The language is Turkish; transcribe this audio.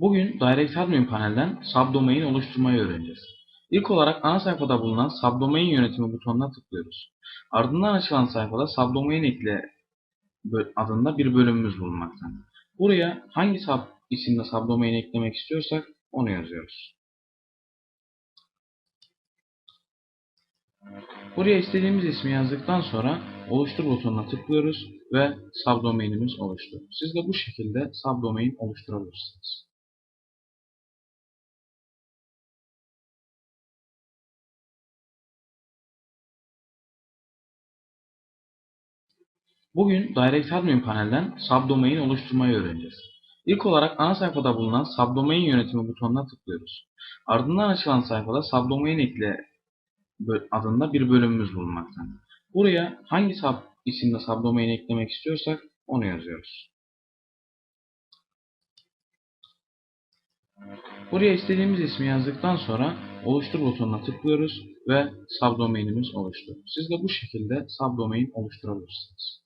Bugün Direct Admin panelden subdomain oluşturmayı öğreneceğiz. İlk olarak ana sayfada bulunan subdomain yönetimi butonuna tıklıyoruz. Ardından açılan sayfada subdomain ekle adında bir bölümümüz bulunmakta. Buraya hangi sub isimli subdomain eklemek istiyorsak onu yazıyoruz. Buraya istediğimiz ismi yazdıktan sonra oluştur butonuna tıklıyoruz ve subdomainimiz oluştu. Siz de bu şekilde subdomain oluşturabilirsiniz. Bugün Direct Admin panelden subdomain oluşturmayı öğreneceğiz. İlk olarak ana sayfada bulunan subdomain yönetimi butonuna tıklıyoruz. Ardından açılan sayfada subdomain ekle adında bir bölümümüz bulunmakta. Buraya hangi sub isimli subdomain eklemek istiyorsak onu yazıyoruz. Buraya istediğimiz ismi yazdıktan sonra oluştur butonuna tıklıyoruz ve subdomainimiz oluştu. Siz de bu şekilde subdomain oluşturabilirsiniz.